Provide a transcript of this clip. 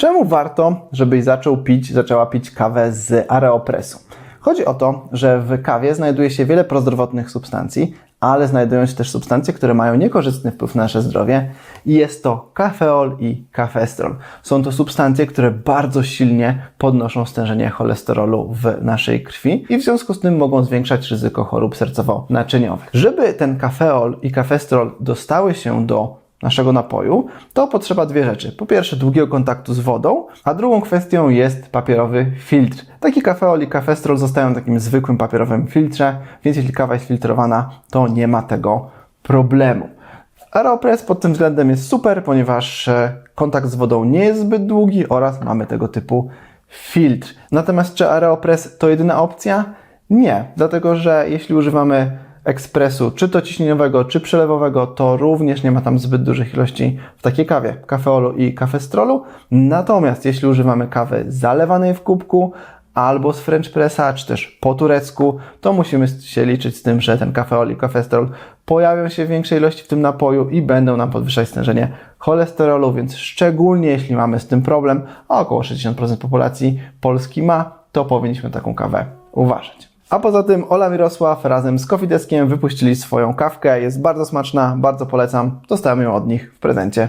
Czemu warto, żebyś zaczął pić, zaczęła pić kawę z Aeropressu? Chodzi o to, że w kawie znajduje się wiele prozdrowotnych substancji, ale znajdują się też substancje, które mają niekorzystny wpływ na nasze zdrowie i jest to kafeol i kafestrol. Są to substancje, które bardzo silnie podnoszą stężenie cholesterolu w naszej krwi i w związku z tym mogą zwiększać ryzyko chorób sercowo-naczyniowych. Żeby ten kafeol i kafestrol dostały się do naszego napoju, to potrzeba dwie rzeczy. Po pierwsze, długiego kontaktu z wodą, a drugą kwestią jest papierowy filtr. Taki kafeol i kafestrol zostają takim zwykłym papierowym filtrze, więc jeśli kawa jest filtrowana, to nie ma tego problemu. Aeropress pod tym względem jest super, ponieważ e, kontakt z wodą nie jest zbyt długi oraz mamy tego typu filtr. Natomiast czy Aeropress to jedyna opcja? Nie, dlatego że jeśli używamy ekspresu, czy to ciśnieniowego, czy przelewowego, to również nie ma tam zbyt dużych ilości w takiej kawie, kafeolu i kafestrolu. Natomiast jeśli używamy kawy zalewanej w kubku, albo z French Pressa, czy też po turecku, to musimy się liczyć z tym, że ten kafeol i kafestrol pojawią się w większej ilości w tym napoju i będą nam podwyższać stężenie cholesterolu, więc szczególnie jeśli mamy z tym problem, a około 60% populacji Polski ma, to powinniśmy taką kawę uważać. A poza tym Ola Mirosław razem z Coffee Deskiem wypuścili swoją kawkę. Jest bardzo smaczna, bardzo polecam. Dostałem ją od nich w prezencie.